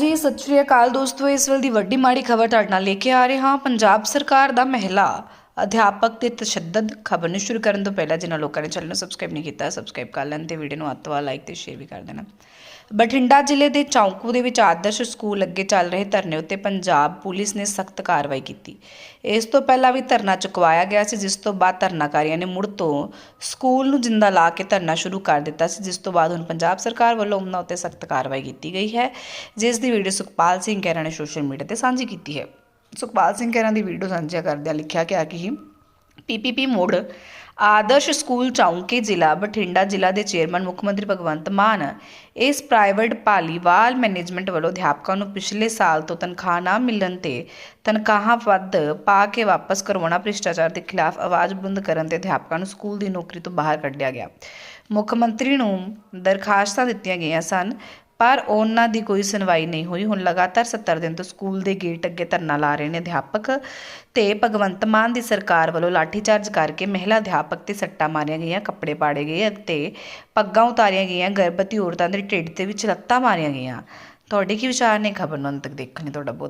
ਹਾਂਜੀ, ਸਤਿ ਸ਼੍ਰੀ ਅਕਾਲ ਦੋਸਤੋ, ਇਸ ਵੇਲੇ ਦੀ ਵੱਡੀ ਮਾੜੀ ਖਬਰ ਤੁਹਾਡੇ ਨਾਲ ਲੈ ਕੇ ਆ ਰਹੇ ਹਾਂ। ਪੰਜਾਬ ਸਰਕਾਰ ਦਾ ਮਹਿਲਾ ਅਧਿਆਪਕ ਤੇ ਤਸ਼ੱਦਦ ਖਬਰ ਨੂੰ ਸ਼ੁਰੂ ਕਰਨ ਤੋਂ ਪਹਿਲਾਂ ਜਿਨ੍ਹਾਂ ਲੋਕਾਂ ਨੇ ਚੈਨਲ ਨੂੰ ਸਬਸਕ੍ਰਾਈਬ ਨਹੀਂ ਕੀਤਾ ਸਬਸਕ੍ਰਾਈਬ ਕਰ ਲੈਣ ਤੇ ਵੀਡੀਓ ਨੂੰ ਅੱਤਵਾ ਲਾਈਕ ਤੇ ਸ਼ੇਅਰ ਵੀ ਕਰ ਦੇਣਾ। ਬਠਿੰਡਾ ਜ਼ਿਲ੍ਹੇ ਦੇ ਚੌਂਕੂ ਦੇ ਵਿੱਚ ਆਦਰਸ਼ ਸਕੂਲ ਅੱਗੇ ਚੱਲ ਰਹੇ ਧਰਨੇ ਉੱਤੇ ਪੰਜਾਬ ਪੁਲਿਸ ਨੇ ਸਖਤ ਕਾਰਵਾਈ ਕੀਤੀ। ਇਸ ਤੋਂ ਪਹਿਲਾਂ ਵੀ ਧਰਨਾ ਚੁਕਵਾਇਆ ਗਿਆ ਸੀ, ਜਿਸ ਤੋਂ ਬਾਅਦ ਧਰਨਾਕਾਰੀਆਂ ਨੇ ਮੁੜ ਤੋਂ ਸਕੂਲ ਨੂੰ ਜਿੰਦਾ ਲਾ ਕੇ ਧਰਨਾ ਸ਼ੁਰੂ ਕਰ ਦਿੱਤਾ ਸੀ, ਜਿਸ ਤੋਂ ਬਾਅਦ ਹੁਣ ਪੰਜਾਬ ਸਰਕਾਰ ਵੱਲੋਂ ਉਹਨਾਂ ਉੱਤੇ ਸਖਤ ਕਾਰਵਾਈ ਕੀਤੀ ਗਈ ਹੈ, ਜਿਸ ਦੀ ਵੀਡੀਓ ਸੁਖਪਾਲ ਸਿੰਘ ਖਹਿਰਾ ਨੇ ਸੋਸ਼ਲ ਮੀਡੀਆ ਤੇ ਸਾਂਝੀ ਕੀਤੀ ਹੈ। ਸੁਖਪਾਲ ਸਿੰਘ ਖਹਿਰਾ ਦੀ ਵੀਡੀਓ ਸਾਂਝਾ ਕਰਦਿਆਂ ਲਿਖਿਆ ਗਿਆ ਕਿ ਪੀਪੀਪੀ ਮੋੜ ਆਦਰਸ਼ ਸਕੂਲ ਚੌਂਕੇ ਜ਼ਿਲ੍ਹਾ ਬਠਿੰਡਾ ਜ਼ਿਲ੍ਹਾ ਦੇ ਚੇਅਰਮੈਨ ਮੁੱਖ ਮੰਤਰੀ ਭਗਵੰਤ ਮਾਨ ਇਸ ਪ੍ਰਾਈਵੇਟ ਪਾਲੀਵਾਲ ਮੈਨੇਜਮੈਂਟ ਵੱਲੋਂ ਅਧਿਆਪਕਾਂ ਨੂੰ ਪਿਛਲੇ ਸਾਲ ਤੋਂ ਤਨਖਾਹ ਨਾ ਮਿਲਣ ਤੇ ਤਨਖਾਹਾਂ ਵੱਧ ਪਾ ਕੇ ਵਾਪਸ ਕਰਵਾਉਣਾ, ਭ੍ਰਿਸ਼ਟਾਚਾਰ ਦੇ ਖਿਲਾਫ ਆਵਾਜ਼ ਬੁਲੰਦ ਕਰਨ ਤੇ ਅਧਿਆਪਕਾਂ ਨੂੰ ਸਕੂਲ ਦੀ ਨੌਕਰੀ ਤੋਂ ਬਾਹਰ ਕੱਢਿਆ ਗਿਆ। ਮੁੱਖ ਮੰਤਰੀ ਨੂੰ ਦਰਖਾਸਤਾਂ ਦਿੱਤੀਆਂ ਗਈਆਂ ਸਨ ਪਰ ਉਹਨਾਂ ਦੀ ਕੋਈ ਸੁਣਵਾਈ ਨਹੀਂ ਹੋਈ। ਹੁਣ ਲਗਾਤਾਰ 70 ਦਿਨ ਤੋਂ ਸਕੂਲ ਦੇ ਗੇਟ ਅੱਗੇ ਧਰਨਾ ਲਾ ਰਹੇ ਨੇ ਅਧਿਆਪਕ ਤੇ ਭਗਵੰਤ ਮਾਨ ਦੀ ਸਰਕਾਰ ਵੱਲੋਂ ਲਾਠੀਚਾਰਜ ਕਰਕੇ ਮਹਿਲਾ ਅਧਿਆਪਕ ਤੇ ਸੱਟਾਂ ਮਾਰੀਆਂ ਗਈਆਂ, ਕੱਪੜੇ ਪਾੜੇ ਗਏ ਅਤੇ ਪੱਗਾਂ ਉਤਾਰੀਆਂ ਗਈਆਂ, ਗਰਭਵਤੀ ਔਰਤਾਂ ਦੇ ਢਿੱਡ ਤੇ ਵਿੱਚ ਲੱਤਾਂ ਮਾਰੀਆਂ ਗਈਆਂ। ਤੁਹਾਡੇ ਕੀ ਵਿਚਾਰ ਨੇ? ਖਬਰ ਨੂੰ ਅੰਤ ਤੱਕ ਦੇਖਣ ਲਈ ਤੁਹਾਡਾ ਬਹੁਤ